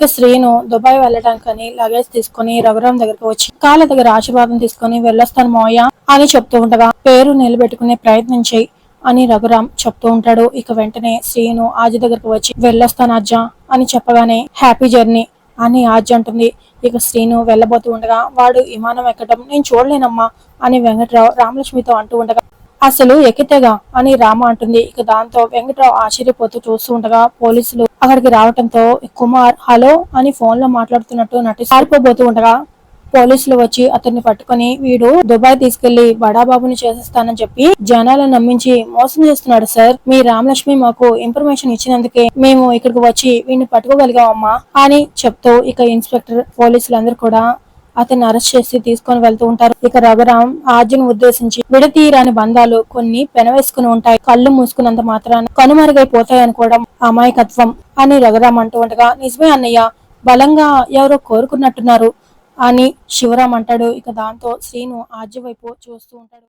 Srinu Dubai వెళ్ళడానికని luggage తీసుకుని రఘురాం దగ్గరకు వచ్చి కాళ్ళ దగ్గర ఆశీర్వాదం తీసుకుని వెళ్ళొస్తాను మోయ అని చెప్తూ ఉండగా పేరు నిలబెట్టుకునే ప్రయత్నం చేయి అని రఘురాం చెప్తూ ఉంటాడు. ఇక వెంటనే శ్రీను ఆజి దగ్గరకు వచ్చి వెళ్ళొస్తాను అజ్జ అని చెప్పగానే హ్యాపీ జర్నీ అని ఆజ్ అంటుంది. ఇక శ్రీను వెళ్ళబోతూ ఉండగా వాడు విమానం ఎక్కడం నేను చూడలేనమ్మా అని వెంకట్రావు రామలక్ష్మితో అంటూ ఉండగా అసలు ఎక్కితేగా అని రామ అంటుంది. ఇక దాంతో వెంకట్రావు ఆశ్చర్యపోతూ చూస్తూ ఉండగా పోలీసులు అక్కడికి రావటంతో కుమార్ హలో అని ఫోన్లో మాట్లాడుతున్నట్టు నటి పారిపోబోతూ ఉండగా పోలీసులు వచ్చి అతన్ని పట్టుకొని వీడు దుబాయ్ తీసుకెళ్ళి బడాబాబుని చేసేస్తానని చెప్పి జనాలను నమ్మించి మోసం చేస్తున్నాడు సార్. మీ రామలక్ష్మి మాకు ఇన్ఫర్మేషన్ ఇచ్చినందుకే మేము ఇక్కడికి వచ్చి వీడిని పట్టుకోగలిగామమ్మా అని చెప్తూ ఇక ఇన్స్పెక్టర్ పోలీసులందరూ కూడా అతన్ని అరెస్ట్ చేసి తీసుకొని వెళ్తూ ఉంటారు. ఇక రఘురాం ఆర్జున్ ఉద్దేశించి విడతీయరాని బంధాలు కొన్ని పెనవేసుకుని ఉంటాయి. కళ్ళు మూసుకున్నంత మాత్రాన కనుమరుగైపోతాయి అనుకోవడం అమాయకత్వం అని రఘురాం అంటూ ఉండగా నిజమే అన్నయ్య బలంగా ఎవరో కోరుకున్నట్టున్నారు అని శివరాం అంటాడు. ఇక దాంతో శ్రీను ఆర్జు వైపు చూస్తూ ఉంటాడు.